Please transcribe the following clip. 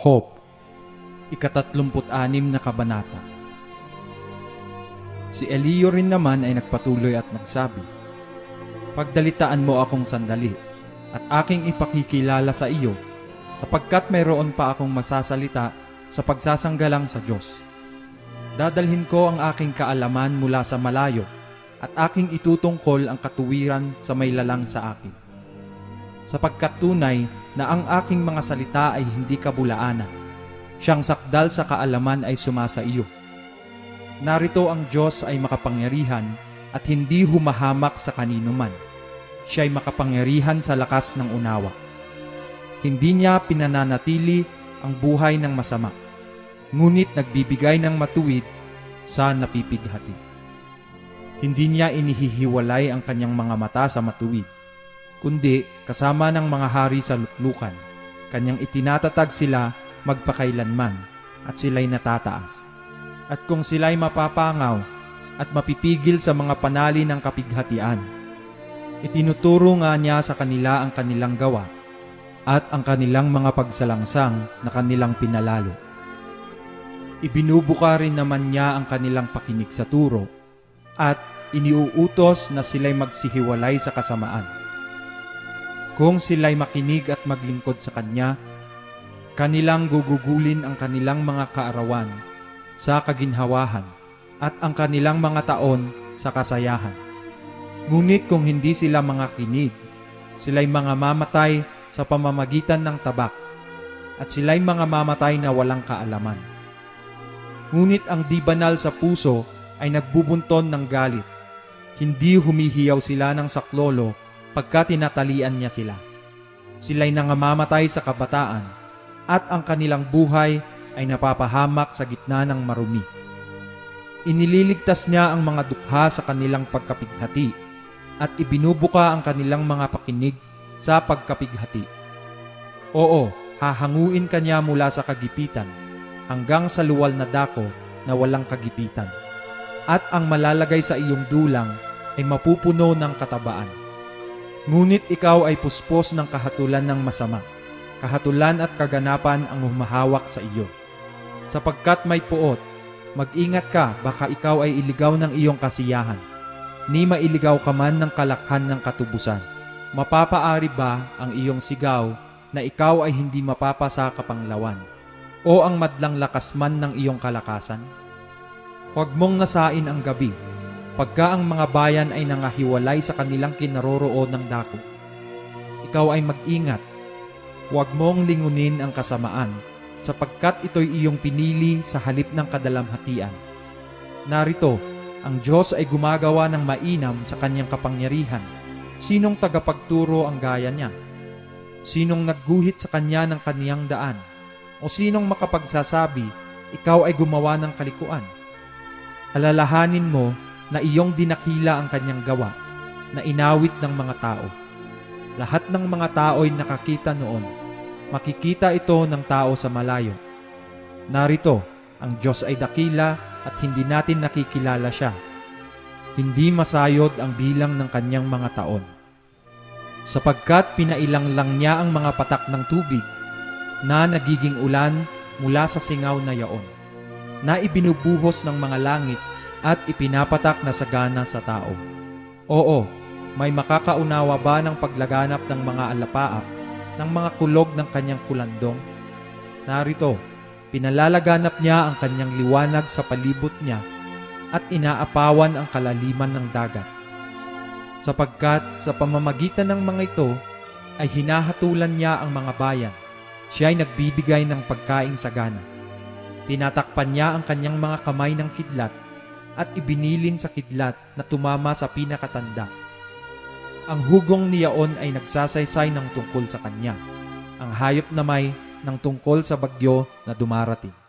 Hope, ikatatlumput-anim na kabanata. Si Elio rin naman ay nagpatuloy at nagsabi, Pagdalitaan mo akong sandali at aking ipakikilala sa iyo sapagkat mayroon pa akong masasalita sa pagsasanggalang sa Diyos. Dadalhin ko ang aking kaalaman mula sa malayo at aking itutungkol ang katuwiran sa may lalang sa akin. Sapagkat tunay na ang aking mga salita ay hindi kabulaanan. Siyang sakdal sa kaalaman ay sumasa iyo. Narito ang Diyos ay makapangyarihan at hindi humahamak sa kanino man. Siya ay makapangyarihan sa lakas ng unawa. Hindi niya pinananatili ang buhay ng masama, ngunit nagbibigay ng matuwid sa napipighati. Hindi niya inihihiwalay ang kanyang mga mata sa matuwid, kundi kasama ng mga hari sa luklukan, kanyang itinatatag sila magpakailanman at sila'y natataas. At kung sila'y mapapangaw at mapipigil sa mga panali ng kapighatian, itinuturo nga niya sa kanila ang kanilang gawa at ang kanilang mga pagsalangsang na kanilang pinalalo. Ibinubuka rin naman niya ang kanilang pakinig sa turo at iniuutos na sila'y magsihiwalay sa kasamaan. Kung sila'y makinig at maglingkod sa Kanya, kanilang gugugulin ang kanilang mga kaarawan sa kaginhawahan at ang kanilang mga taon sa kasayahan. Ngunit kung hindi sila mga kinig, sila'y mga mamatay sa pamamagitan ng tabak at sila'y mga mamatay na walang kaalaman. Ngunit ang di banal sa puso ay nagbubunton ng galit. Hindi humihiyaw sila ng saklolo pagka tinatalian niya sila. Sila'y nangamamatay sa kabataan at ang kanilang buhay ay napapahamak sa gitna ng marumi. Inililigtas niya ang mga dukha sa kanilang pagkapighati at ibinubuka ang kanilang mga pakinig sa pagkapighati. Oo, hahanguin kanya mula sa kagipitan hanggang sa luwal na dako na walang kagipitan. At ang malalagay sa iyong dulang ay mapupuno ng katabaan. Ngunit ikaw ay puspos ng kahatulan ng masama. Kahatulan at kaganapan ang humahawak sa iyo. Sapagkat may puot, mag-ingat ka baka ikaw ay iligaw ng iyong kasiyahan. Ni mailigaw ka man ng kalakhan ng katubusan. Mapapaari ba ang iyong sigaw na ikaw ay hindi mapapasa kapanglawan? o ang madlang lakas man ng iyong kalakasan? Huwag mong nasain ang gabi, pagka ang mga bayan ay nangahiwalay sa kanilang kinaroroon ng dako. Ikaw ay mag-ingat, huwag mong lingunin ang kasamaan, sapagkat ito'y iyong pinili sa halip ng kadalamhatian. Narito, ang Diyos ay gumagawa ng mainam sa kanyang kapangyarihan. Sinong tagapagturo ang gaya niya? Sinong nagguhit sa kanya ng kaniyang daan? o sinong makapagsasabi, ikaw ay gumawa ng kalikuan? Alalahanin mo na iyong dinakila ang kanyang gawa, na inawit ng mga tao. Lahat ng mga tao ay nakakita noon. Makikita ito ng tao sa malayo. Narito, ang Diyos ay dakila at hindi natin nakikilala siya. Hindi masayod ang bilang ng kanyang mga taon. Sapagkat pinailang lang niya ang mga patak ng tubig na nagiging ulan mula sa singaw na yaon, na ibinubuhos ng mga langit at ipinapatak na sagana sa tao. Oo, may makakaunawa ba ng paglaganap ng mga alapaap ng mga kulog ng kanyang kulandong? Narito, pinalalaganap niya ang kanyang liwanag sa palibot niya at inaapawan ang kalaliman ng dagat. Sapagkat sa pamamagitan ng mga ito ay hinahatulan niya ang mga bayan siya ay nagbibigay ng pagkaing sagana. Tinatakpan niya ang kanyang mga kamay ng kidlat at ibinilin sa kidlat na tumama sa pinakatanda. Ang hugong niyaon ay nagsasaysay ng tungkol sa kanya. Ang hayop na may ng tungkol sa bagyo na dumarating.